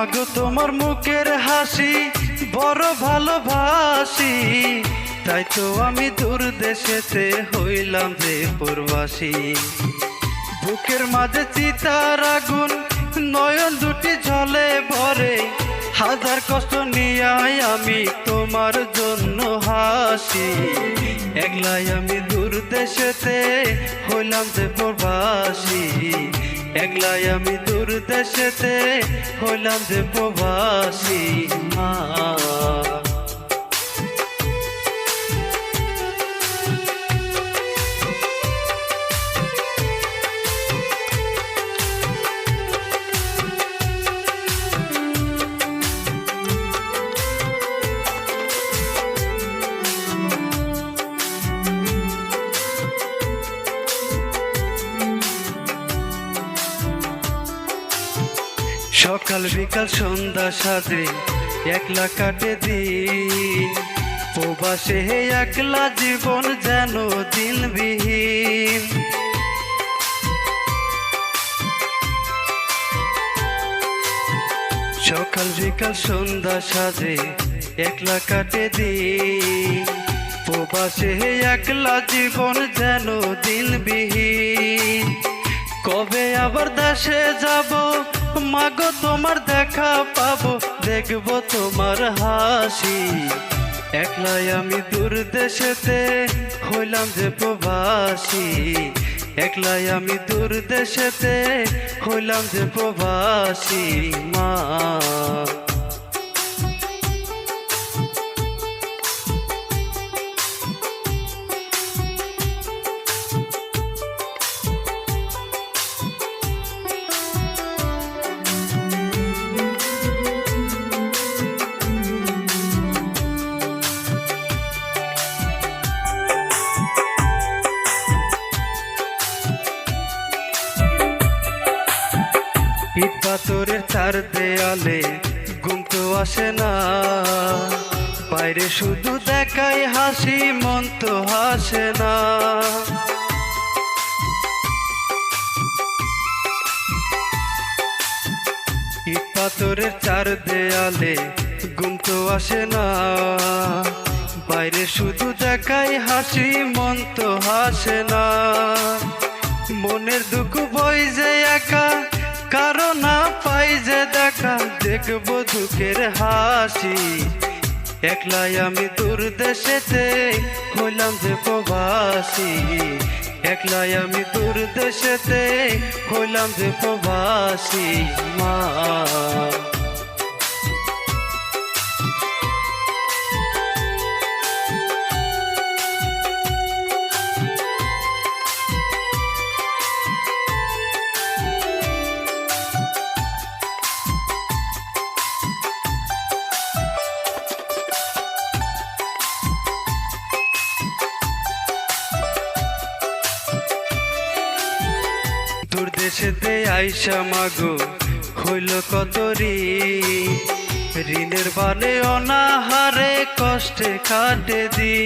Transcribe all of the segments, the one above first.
মাগো তোমার মুখের হাসি, বড় ভালোবাসি। তাই তো আমি দূর দেশেতে হইলাম যে প্রবাসী। বুকের মাঝে চিতার আগুন, নয়ন দুটি জলে ভরে। হাজার কষ্ট নিয়াই আমি তোমার জন্য হাসি। একলাই আমি দূর দেশেতে হইলাম যে প্রবাসী। একলাই আমি দূর দেশেতে হইলাম যে প্রবাসী মা। সকাল বিকাল সন্ধ্যা সাজে, একলা কাটে দিন। প্রবাসে একলা জীবন যেন দিনবিহীন। সকাল বিকাল সন্ধ্যা সাজে, একলা কাটে দিন। প্রবাসে একলা জীবন যেন দিনবিহীন। কবে আবার দেশে যাব? মাগো, তোমার দেখা পাবো, দেখব তোমার হাসি। একলাই আমি দূর দেশেতে হইলাম যে প্রবাসী। একলাই আমি দূর দেশেতে হইলাম যে প্রবাসী, মা। ইট পাথরের চার দেয়ালে ঘুম তো আসে না। বাইরে শুধু দেখায় হাসি, মন তো হাসে না। ইট পাথরের চার দেয়ালে ঘুম তো আসে না। বাইরে শুধু দেখায় হাসি, মন তো হাসে না। দেখব দুঃখের হাসি একলাই আমি দূর দেশেতে হইলাম যে প্রবাসী একলাই আমি দূর দেশেতে হইলাম যে প্রবাসী মা দূর দেশেতে আইসা মাগো, হইল কত ঋণের বানে অনাহারে কষ্টে কাটে দি।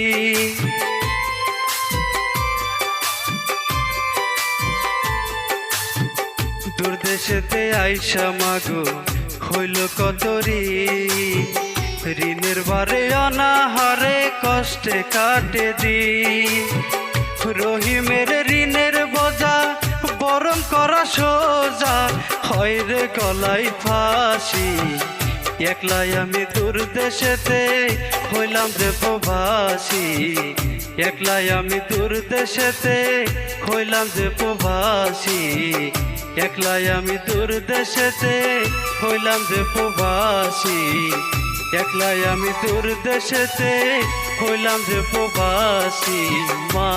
দূর দেশেতে আইসা মাগো, হইল কত ঋণের বারে অনাহারে কষ্টে কাটে দি। রহিমের হয় রে গলাই ফাঁসি। একলাই আমি দূর দেশেতে হইলাম প্রবাসী। একলাই আমি দূর দেশেতে হইলাম প্রবাসী। একলাই আমি দূর দেশেতে হইলাম প্রবাসী। একলাই আমি দূর দেশেতে হইলাম প্রবাসী মা।